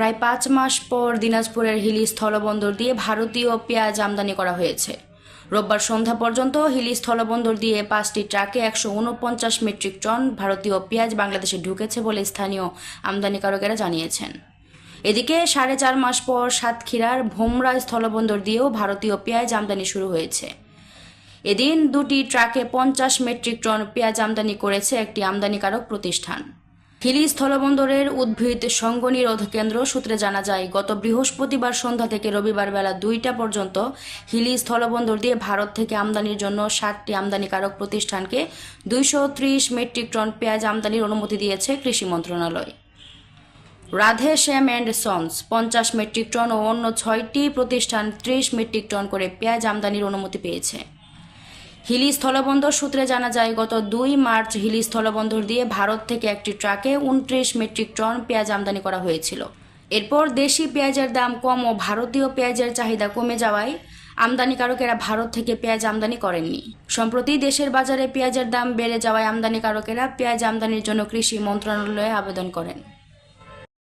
প্রায় পাঁচ মাস পর দিনাজপুরের হিলি স্থলবন্দর দিয়ে ভারতীয় পেঁয়াজ আমদানি করা হয়েছে। রোববার সন্ধ্যা পর্যন্ত হিলি স্থলবন্দর দিয়ে পাঁচটি ট্রাকে একশো উনপঞ্চাশ মেট্রিক টন ভারতীয় পেঁয়াজ বাংলাদেশে ঢুকেছে বলে স্থানীয় আমদানিকারকেরা জানিয়েছেন। এদিকে সাড়ে চার মাস পর সাতক্ষীরার ভোমরা স্থলবন্দর দিয়েও ভারতীয় পেঁয়াজ আমদানি শুরু হয়েছে। এদিন দুটি ট্রাকে পঞ্চাশ মেট্রিক টন পেঁয়াজ আমদানি করেছে একটি আমদানিকারক প্রতিষ্ঠান। হিলি স্থলবন্দরের উদ্ভিদ সঙ্গ নিরোধ কেন্দ্র সূত্রে জানা যায়, গত বৃহস্পতিবার সন্ধ্যা থেকে রবিবার বেলা দুইটা পর্যন্ত হিলি স্থলবন্দর দিয়ে ভারত থেকে আমদানির জন্য ষাটটি আমদানিকারক প্রতিষ্ঠানকে দুইশো ত্রিশ মেট্রিক টন পেঁয়াজ আমদানির অনুমতি দিয়েছে কৃষি মন্ত্রণালয়। রাধে শ্যাম অ্যান্ড সন্স, পঞ্চাশ মেট্রিক টন ও অন্য ছয়টি প্রতিষ্ঠান ত্রিশ মেট্রিক টন করে পেঁয়াজ আমদানির অনুমতি পেয়েছে। হিলি স্থলবন্দর সূত্রে জানা যায়, গত দুই মার্চ হিলি স্থলবন্দর দিয়ে ভারত থেকে একটি ট্রাকে উনত্রিশ মেট্রিক টন পেঁয়াজ আমদানি করা হয়েছিল। এরপর দেশি পেঁয়াজের দাম কম ও ভারতীয় পেঁয়াজের চাহিদা কমে যাওয়ায় আমদানিকারকেরা ভারত থেকে পেঁয়াজ আমদানি করেননি। সম্প্রতি দেশের বাজারে পেঁয়াজের দাম বেড়ে যাওয়ায় আমদানিকারকেরা পেঁয়াজ আমদানির জন্য কৃষি মন্ত্রণালয়ে আবেদন করেন।